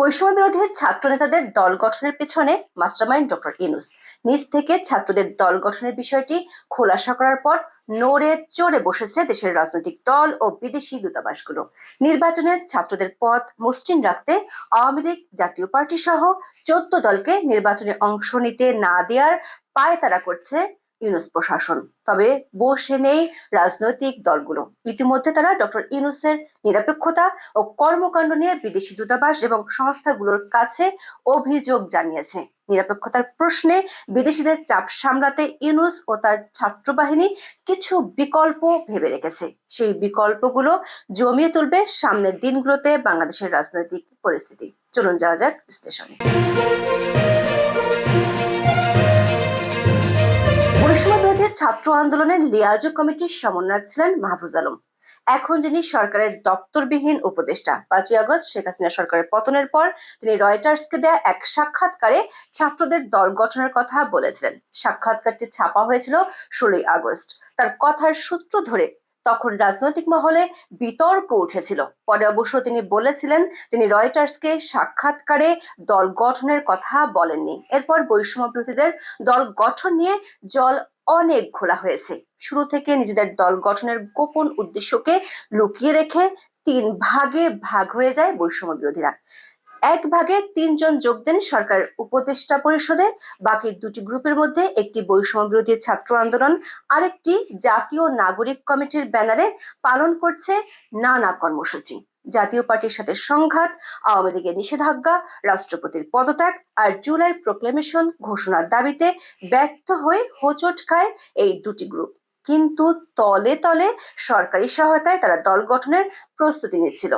বৈষম্য বিরোধী ছাত্র নেতাদের দল গঠনের পেছনে মাস্টারমাইন্ড ডক্টর ইনুস নিজ থেকে ছাত্রদের দল গঠনের বিষয়টি খোলাসা করার পর নড়ে চড়ে বসেছে দেশের রাজনৈতিক দল ও বিদেশি দূতাবাসগুলো। নির্বাচনে ছাত্রদের পথ মসৃণ রাখতে আওয়ামী লীগ, জাতীয় পার্টি সহ চোদ্দ দলকে নির্বাচনে অংশ নিতে না দেওয়ার পায়তারা করছে ইউনুস প্রশাসন। তবে বসে নেই রাজনৈতিক দলগুলো। ইতিমধ্যে তারা ডক্টর ইউনুসের নিরপেক্ষতা ও কর্মকাণ্ড নিয়ে বিদেশি দূতাবাস এবং সংস্থাগুলোর কাছে অভিযোগ জানিয়েছে। নিরপেক্ষতার প্রশ্নে বিদেশিদের চাপ সামলাতে ইউনুস ও তার ছাত্র বাহিনী কিছু বিকল্প ভেবে রেখেছে। সেই বিকল্পগুলো জমিয়ে তুলবে সামনের দিনগুলোতে বাংলাদেশের রাজনৈতিক পরিস্থিতি। চলুন যাওয়া যাক বিশ্লেষণে। বৈষম্য ছাত্র আন্দোলনের লিয়াজো কমিটির সমন্বয়ক ছিলেন মাহফুজ আলম। এখন যিনি সরকারের দপ্তরবিহীন উপদেষ্টা। পাঁচই আগস্ট শেখ হাসিনা সরকারের পতনের পর তিনি রয়টার্সকে দেয়া এক সাক্ষাৎকারে ছাত্রদের দল গঠনের কথা বলেছিলেন। সাক্ষাৎকারটি ছাপা হয়েছিল ষোলোই আগস্ট। তার কথার সূত্র ধরে তখন রাজনৈতিক মহলে বিতর্ক উঠেছিল। পরে অবশ্য তিনি বলেছিলেন, তিনি রয়টার্সকে সাক্ষাৎকারে দল গঠনের কথা বলেননি। এরপর বৈষম্য দল গঠন নিয়ে জল অনেক ঘোলা হয়েছে। শুরু থেকে নিজেদের দল গঠনের গোপন উদ্দেশ্যকে লুকিয়ে রেখে তিন ভাগে ভাগ হয়ে যায় বৈষম্য বিরোধীরা। এক ভাগে তিনজন যোগ দেন সরকার উপদেষ্টা পরিষদে, বাকি দুটি গ্রুপের মধ্যে একটি বৈষম্য বিরোধী ছাত্র আন্দোলন, আরেকটি জাতীয় নাগরিক কমিটির ব্যানারে পালন করছে নানা কর্মসূচি। জাতীয় পার্টির সাথে সংঘাত, আওয়ামী লীগের নিষেধাজ্ঞা, রাষ্ট্রপতির পদত্যাগ আর জুলাই প্রোক্লেমেশন ঘোষণার দাবিতে ব্যর্থ হয়ে হোচট খায় এই দুটি গ্রুপ কিন্তু তলে তলে সরকারি সহায়তায় তারা দল গঠনের প্রস্তুতি নিচ্ছিল।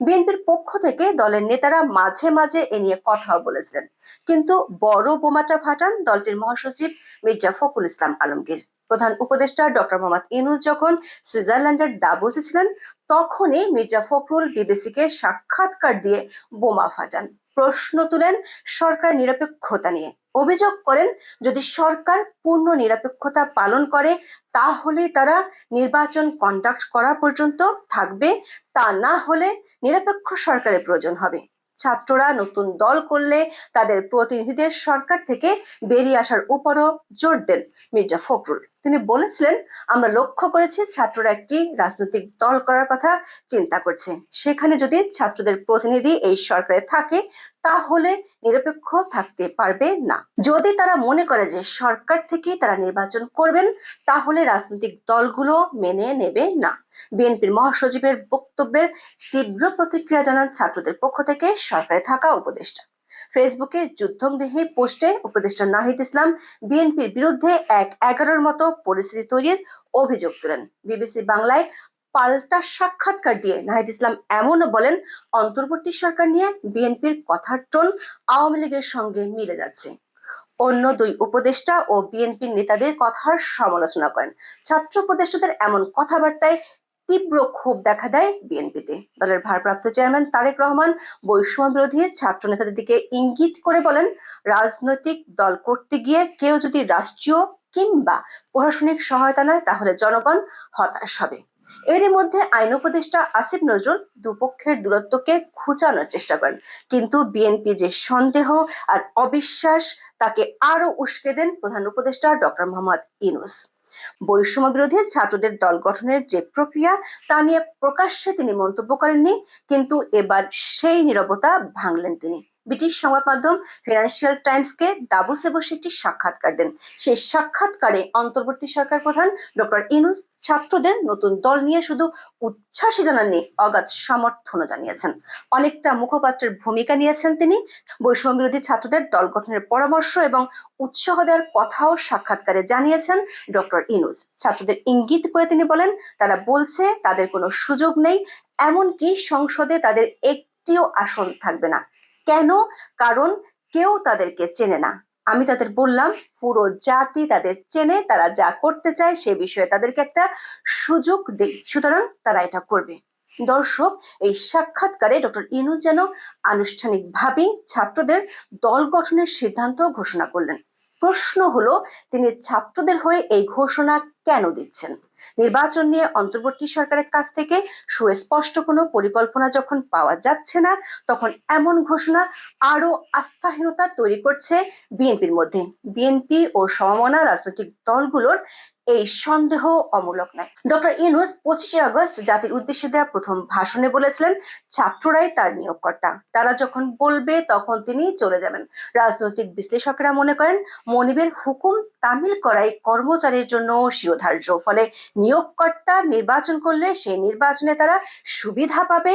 বিএনপির পক্ষ থেকে দলের নেতারা মাঝে মাঝে এ নিয়ে কথাও বলেছিলেন। কিন্তু বড় বোমাটা ফাটান দলটির মহাসচিব মির্জা ফখরুল ইসলাম আলমগীর। প্রধান উপদেষ্টা ডক্টর মোহাম্মদ ইনুস যখন সুইজারল্যান্ডের দাবোসে ছিলেন, তখনই মির্জা ফখরুল বিবিসিকে সাক্ষাৎকার দিয়ে বোমা ফাটান। প্রশ্ন তুলেন সরকার নিরপেক্ষতা নিয়ে। অভিযোগ করেন, যদি সরকার পূর্ণ নিরপেক্ষতা পালন করে তাহলে তারা নির্বাচন কন্ডাক্ট করা পর্যন্ত থাকবে, তা না হলে নিরপেক্ষ সরকারের প্রয়োজন হবে। ছাত্ররা নতুন দল করলে তাদের প্রতিনিধিদের সরকার থেকে বেরিয়ে আসার উপরও জোর দেন মির্জা ফখরুল। তিনি বলেছিলেন, আমরা লক্ষ্য করেছি ছাত্ররা একটি রাজনৈতিক দল করার কথা চিন্তা করছে। সেখানে যদি ছাত্রদের প্রতিনিধি এই সরকারে থাকে, তাহলে নিরপেক্ষ থাকতে পারবে না। যদি তারা মনে করে যে সরকার থেকে তারা নির্বাচন করবেন, তাহলে রাজনৈতিক দলগুলো মেনে নেবে না। বিএনপির মহাসচিবের বক্তব্যের তীব্র প্রতিক্রিয়া জানান ছাত্রদের পক্ষ থেকে সরকারে থাকা উপদেষ্টা। ফেসবুকে যুদ্ধংদেহী পোস্টে উপদেষ্টা নাহিদ ইসলাম বিএনপির বিরুদ্ধে এক এগারোর মতো পরিস্থিতি তৈরির অভিযোগ তোলেন। বিবিসি বাংলায় পাল্টা সাক্ষাৎকার দিয়ে নাহিদ ইসলাম এমনও বলেন, অন্তর্বর্তী সরকার নিয়ে বিএনপির কথার টোন আওয়ামী লীগের সঙ্গে মিলে যাচ্ছে। অন্য দুই উপদেষ্টা ও বিএনপির নেতাদের কথার সমালোচনা করেন। ছাত্র উপদেষ্টাদের এমন কথাবার্তায় তীব্র ক্ষোভ দেখা দেয় বিএনপিতে। দলের ভারপ্রাপ্ত চেয়ারম্যান তারেক রহমান বৈষম্য বিরোধী ছাত্র নেতাদের দিকে ইঙ্গিত করে বলেন, রাজনৈতিক দল করতে গিয়ে কেউ যদি রাষ্ট্রীয় কিংবা প্রশাসনিক সহায়তা নেয়, তাহলে জনগণ হতাশ হবে। এরই মধ্যে আইন উপদেষ্টা আসিফ নজরুল দুপক্ষের দূরত্বকে খুঁচানোর চেষ্টা করেন। কিন্তু বিএনপি যে সন্দেহ আর অবিশ্বাস, তাকে আরও উস্কে দেন প্রধান উপদেষ্টা ডক্টর মোহাম্মদ ইনুস বৈষম্য বিরোধী ছাত্রদের দল গঠনের যে প্রক্রিয়া, তা নিয়ে প্রকাশ্যে তিনি মন্তব্য করেননি, কিন্তু এবার সেই নিরবতা ভাঙলেন তিনি। ব্রিটিশ সংবাদ মাধ্যম ফিনান্সিয়াল টাইমসকে দাবুসে বসে একটি সাক্ষাৎকার দেন। সেই সাক্ষাৎকারে অন্তর্বর্তী সরকার প্রধান ডক্টর ইনুস ছাত্রদের নতুন দল নিয়ে শুধু উচ্ছ্বাসী জানাননি, অগাধ সমর্থনও জানিয়েছেন। অনেকটা মুখপাত্রের ভূমিকা নিয়েছেন তিনি। বৈষম্য বিরোধী ছাত্রদের দল গঠনের পরামর্শ এবং উৎসাহ দেওয়ার কথাও সাক্ষাৎকারে জানিয়েছেন ডক্টর ইনুস। ছাত্রদের ইঙ্গিত করে তিনি বলেন, তারা বলছে, তাদের কোনো সুযোগ নেই, এমনকি সংসদে তাদের একটিও আসন থাকবে না। কেন? কারণ কেউ তাদেরকে চেনে না। আমি তাদের বললাম, পুরো জাতি তাদের চেনে, তারা যা করতে চায় সে বিষয়ে তাদেরকে একটা সুযোগ দেই। সুতরাং তারা এটা করবে। দর্শক, এই সাক্ষাৎকারে ডক্টর ইনু যেন আনুষ্ঠানিকভাবেই ছাত্রদের দল গঠনের সিদ্ধান্ত ঘোষণা করলেন। প্রশ্ন হলো, তিনি ছাত্রদের হয়ে এই ঘোষণা কেন দিচ্ছেন? নির্বাচন নিয়ে অন্তর্বর্তী সরকারের কাছ থেকে সুস্পষ্ট কোনো পরিকল্পনা যখন পাওয়া যাচ্ছে না, তখন এমন ঘোষণা আরও আস্থাহীনতা তৈরি করছে বিএনপির মধ্যে। বিএনপি ও সমমনা রাজনৈতিক দলগুলোর এই সন্দেহ অমূলক নয়। ডক্টর ইউনুস পঁচিশে আগস্ট জাতির উদ্দেশ্যে দেওয়া প্রথম ভাষণে বলেছিলেন, ছাত্ররাই তার নিয়োগকর্তা। তারা যখন বলবে তখন তিনি চলে যাবেন। রাজনৈতিক বিশ্লেষকেরা মনে করেন, মনিবের হুকুম তামিল করাই কর্মচারীর জন্য শিরোধার্য। ফলে নিয়োগকর্তা নির্বাচন করলে সেই নির্বাচনে তারা সুবিধা পাবে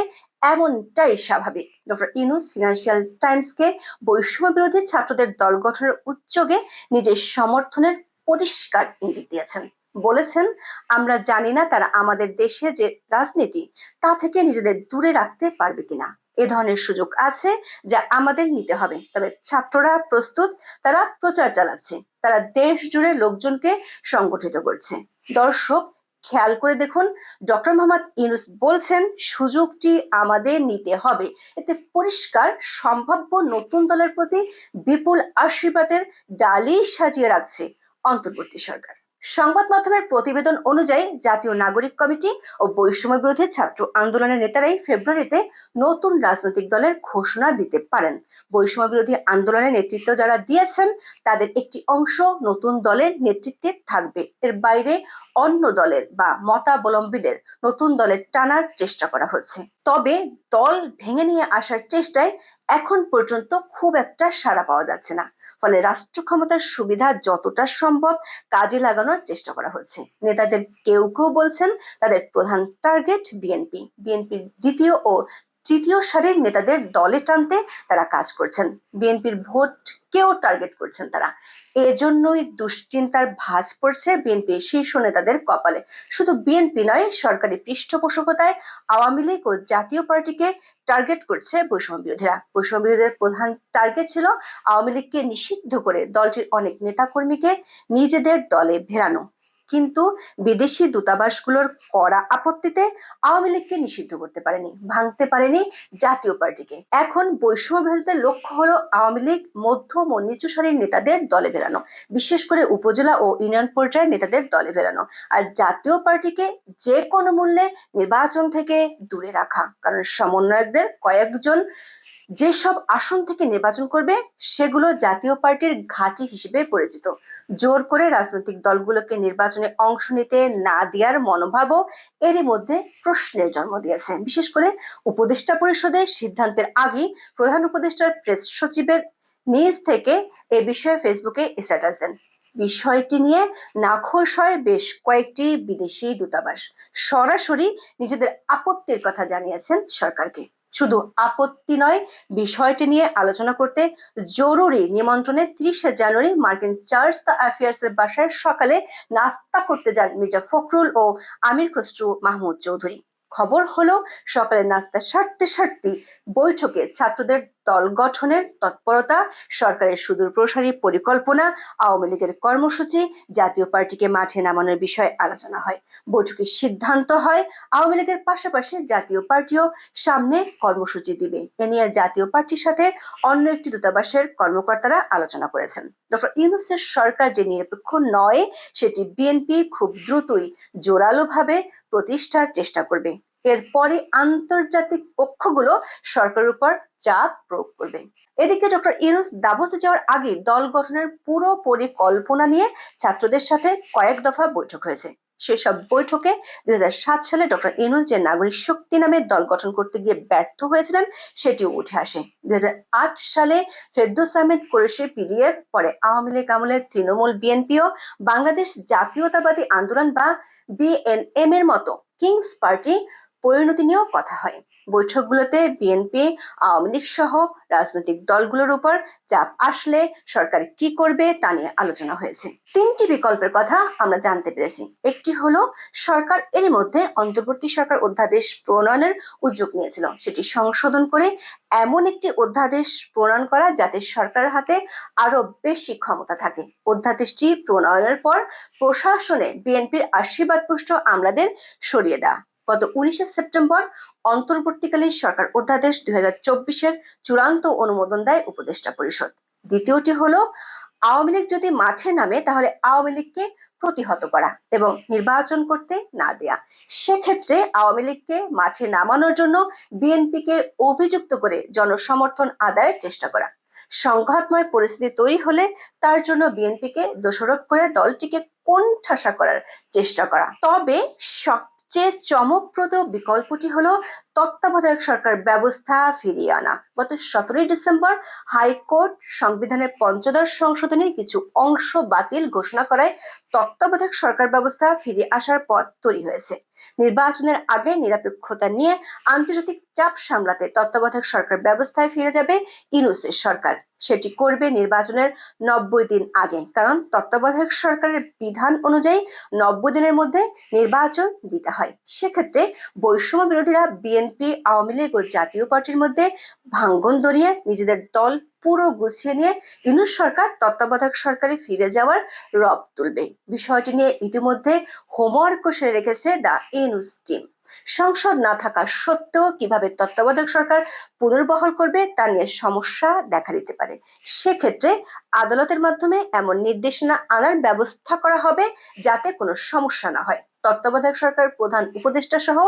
এমনটাই স্বাভাবিক। ডক্টর ইনুস ফিনান্সিয়াল টাইমসকে বৈষম্য বিরোধী ছাত্রদের দল গঠনের উদ্যোগে নিজের সমর্থনের পরিষ্কার ইঙ্গিত দিয়েছেন। বলেছেন, আমরা জানি না তারা আমাদের দেশে যে রাজনীতি, তা থেকে নিজেদের দূরে রাখতে পারবে কিনা। এ ধরনের সুযোগ আছে যা আমাদের নিতে হবে। তবে ছাত্ররা প্রস্তুত, তারা প্রচার চালাচ্ছে। তারা দেশ জুড়ে লোকজনকে সংগঠিত করছে। দর্শক, খেয়াল করে দেখুন, ডক্টর মোহাম্মদ ইউনুস বলছেন, সুযোগটি আমাদের নিতে হবে। এতে পরিষ্কার, সম্ভাব্য নতুন দলের প্রতি বিপুল আশীর্বাদের ডালি সাজিয়ে রাখছে। অন্তর্বর্তী সরকার। সংবাদ মাধ্যমের প্রতিবেদন অনুযায়ী জাতীয় নাগরিক কমিটি ও বৈষম্য বিরোধী ছাত্র আন্দোলনের নেতারাই ফেব্রুয়ারিতে নতুন রাজনৈতিক দলের ঘোষণা দিতে পারেন। বৈষম্য বিরোধী আন্দোলনের নেতৃত্ব যারা দিয়েছেন, তাদের একটি অংশ নতুন দলের নেতৃত্বে থাকবে। এর বাইরে অন্য দলের বা মতাবলম্বীদের নতুন দলের টানার চেষ্টা করা হচ্ছে। তবে দল ভেঙে নিয়ে আসার চেষ্টায় এখন পর্যন্ত খুব একটা সাড়া পাওয়া যাচ্ছে না। ফলে রাষ্ট্র ক্ষমতার সুবিধা যতটা সম্ভব কাজে লাগানোর চেষ্টা করা হচ্ছে। নেতাদের কেউ কেউ বলছেন তাদের প্রধান টার্গেট বিএনপি বিএনপির দ্বিতীয় ও তৃতীয় সারির নেতাদের দলে টানতে তারা কাজ করছেন। বিএনপির ভোট কেউ টার্গেট করছেন তারা। এজন্যই দুশ্চিন্তার ভাঁজ পড়ছে বিএনপি শীর্ষ নেতাদের কপালে। শুধু বিএনপি নয়, সরকারি পৃষ্ঠপোষকতায় আওয়ামী লীগ ও জাতীয় পার্টিকে টার্গেট করছে বৈষম্য বিরোধীরা। বৈষম্য বিরোধীদের প্রধান টার্গেট ছিল আওয়ামী লীগকে নিষিদ্ধ করে দলটির অনেক নেতাকর্মীকে নিজেদের দলে ভেরানো। কিন্তু বিদেশি দূতাবাসগুলোর করা আপত্তিতে আওয়ামী লীগকে নিষিদ্ধ করতে পারেনি, ভাঙতে পারেনি জাতীয় পার্টিকে। এখন বৈষম্য লক্ষ্য হলো আওয়ামী লীগ মধ্যম ও নিচু সারির নেতাদের দলে বেরানো, বিশেষ করে উপজেলা ও ইউনিয়ন পর্যায়ের নেতাদের দলে বেরানো আর জাতীয় পার্টিকে যে কোনো মূল্যে নির্বাচন থেকে দূরে রাখা। কারণ সমন্বয়কদের কয়েকজন যেসব আসন থেকে নির্বাচন করবে, সেগুলো জাতীয় পার্টির ঘাঁটি হিসেবে পরিচিত। জোর করে রাজনৈতিক দলগুলোকে নির্বাচনে অংশ নিতে না দেওয়ার মনোভাবও এরই মধ্যে প্রশ্নের জন্ম দিয়েছে। বিশেষ করে উপদেষ্টা পরিষদের সিদ্ধান্তের আগেই প্রধান উপদেষ্টার প্রেস সচিবের নিজ থেকে এ বিষয়ে ফেসবুকে স্ট্যাটাস দেন। বিষয়টি নিয়ে নাখোশ হয় বেশ কয়েকটি বিদেশি দূতাবাস। সরাসরি নিজেদের আপত্তির কথা জানিয়েছেন সরকারকে। শুধু আপত্তি নয়, বিষয়টি নিয়ে আলোচনা করতে জরুরি নিমন্ত্রণে তিরিশে জানুয়ারি মার্কিন চার্চ দ্য অ্যাফেয়ার্স এর বাসায় সকালে নাস্তা করতে যান মির্জা ফখরুল ও আমির খসরু মাহমুদ চৌধুরী। খবর হলো, সকালে নাস্তা সারতে সারতে বৈঠকে ছাত্রদের দল গঠনের তৎপরতা, সরকারের সুদূর প্রসারী পরিকল্পনা, আওয়ামী লীগের কর্মসূচি, জাতীয় পার্টিকে মাঠে নামানোর বিষয়ে আলোচনা হয়। বৈঠকে সিদ্ধান্ত হয়, আওয়ামী লীগের পাশাপাশি জাতীয় পার্টিও সামনে কর্মসূচি দিবে। এ নিয়ে জাতীয় পার্টির সাথে অন্য একটি দূতাবাসের কর্মকর্তারা আলোচনা করেছেন। ডক্টর ইউনুসের সরকার যে নিরপেক্ষ নয়, সেটি বিএনপি খুব দ্রুতই জোরালোভাবে প্রতিষ্ঠার চেষ্টা করবে। এরপরে আন্তর্জাতিক পক্ষগুলো সরকারের উপর চাপ প্রয়োগ করবে। এদিকে ডক্টর ইউনুস দাভোসে যাওয়ার আগে দল গঠনের পুরো পরিকল্পনা নিয়ে ছাত্রদের সাথে কয়েক দফা বৈঠক হয়েছে। সেসব বৈঠকে দুই সালে ডক্টর ইনুস যে নাগরিক শক্তি নামে দল গঠন করতে গিয়ে ব্যর্থ হয়েছিলেন, সেটিও উঠে আসে। দুই হাজার আট সালে ফেরদৌস আহমেদ কোরেশের পিডিএফ, পরে আওয়ামী লীগ আমলের তৃণমূল বিএনপিও, বাংলাদেশ জাতীয়তাবাদী আন্দোলন বা বিএনএম এর মতো কিংস পার্টি পরিণতি নিয়েও কথা হয়। বৈঠকগুলোতে বিএনপি আওয়ামী লীগ সহ রাজনৈতিক দলগুলোর উপর চাপ আসলে সরকার কি করবে তা নিয়ে আলোচনা হয়েছে। তিনটি বিকল্পের কথা আমরা জানতে পেরেছি। একটি হলো, সরকার এরই মধ্যে অন্তর্বর্তী সরকার অধ্যাদেশ প্রণয়নের উদ্যোগ নিয়েছিল। সেটি সংশোধন করে এমন একটি অধ্যাদেশ প্রণয়ন করা যাতে সরকারের হাতে আরও বেশি ক্ষমতা থাকে। অধ্যাদেশটি প্রণয়নের পর প্রশাসনে বিএনপির আশীর্বাদ পুষ্ট আমলাদের সরিয়ে দেওয়া। গত উনিশে সেপ্টেম্বর অন্তর্বর্তীকালীন সরকার অধ্যাদেশ দুই চব্বিশের চূড়ান্ত অনুমোদন দেয় উপদেষ্টা পরিষদ। দ্বিতীয়টি হলো, আওয়ামী লীগ যদি মাঠে নামে, তাহলে আওয়ামী লীগকে প্রতিহত করা এবং নির্বাচন করতে না দেয়া। সেক্ষেত্রে আওয়ামী লীগকে মাঠে নামানোর জন্য বিএনপিকে অভিযুক্ত করে জনসমর্থন আদায়ের চেষ্টা করা। সংঘাতময় পরিস্থিতি তৈরি হলে তার জন্য বিএনপিকে দোষারোপ করে দলটিকে কোণঠাসা করার চেষ্টা করা। তবে সবচেয়ে চমকপ্রদ বিকল্পটি হলো তত্ত্বাবধায়ক সরকার ব্যবস্থা ফিরিয়ে আনা। গত সতেরোই ডিসেম্বর হাইকোর্ট সংবিধানের পঞ্চদশ সংশোধনের কিছু অংশ বাতিল ঘোষণা করায় তত্ত্বাবধায়ক সরকার ব্যবস্থা ফিরে আসার পথ তৈরি হয়েছে। নির্বাচনের আগে নিরপেক্ষতা নিয়ে আন্তর্জাতিক চাপ সামলাতে তত্ত্বাবধায়ক সরকার ব্যবস্থায় ফিরে যাবে ইউনুসের সরকার। সেটি করবে নির্বাচনের নব্বই দিন আগে, কারণ তত্ত্বাবধায়ক সরকারের বিধান অনুযায়ী নব্বই দিনের মধ্যে নির্বাচন দিতে হয়। সেক্ষেত্রে বৈষম্য বিরোধীরা বিএনপি আওয়ামী লীগ ও জাতীয় পার্টির মধ্যে ভাঙ্গন দরিয়ে নিজেদের দল পুরো গুছিয়ে নিয়ে ইউনুস সরকার, তত্ত্বাবধায়ক সরকারে ফিরে যাওয়ার রব তুলবে। বিষয়টি নিয়ে ইতিমধ্যে হোমওয়ার্ক সেরে রেখেছে দ্য ইউনুস টিম। সংসদ না থাকা সত্ত্বেও কীভাবে তত্ত্বাবধায়ক সরকার পুনর্বহল করবে তা নিয়ে সমস্যা দেখা দিতে পারে। সেক্ষেত্রে আদালতের মাধ্যমে এমন নির্দেশনা আনার ব্যবস্থা করা হবে যাতে কোনো সমস্যা না হয়। তত্ত্বাবধায়ক সরকার প্রধান উপদেষ্টা সহ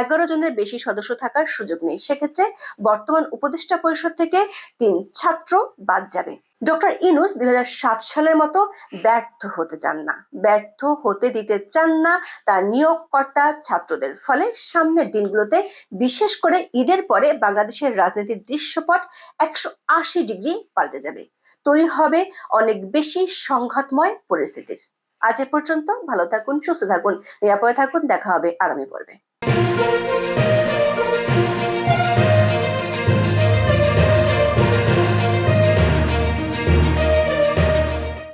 এগারো জনের বেশি সদস্য থাকার সুযোগ নেই। সেক্ষেত্রে বর্তমান উপদেষ্টা পরিষদ থেকে তিন ছাত্র বাদ যাবে। ডক্টর ইনুস দুই হাজার সাত সালের মতো ব্যর্থ হতে চান না। ব্যর্থ হতে দিতে চান না তার নিয়োগকর্তা ছাত্রদের। ফলে সামনের দিনগুলোতে বিশেষ করে ঈদের পরে বাংলাদেশের রাজনীতির দৃশ্যপট একশো আশি ডিগ্রি পাল্টে যাবে। তৈরি হবে অনেক বেশি সংঘাতময় পরিস্থিতির। আজ এ পর্যন্ত ভালো থাকুন, সুস্থ থাকুন, নিরাপদে থাকুন। দেখা হবে আগামী পর্বে।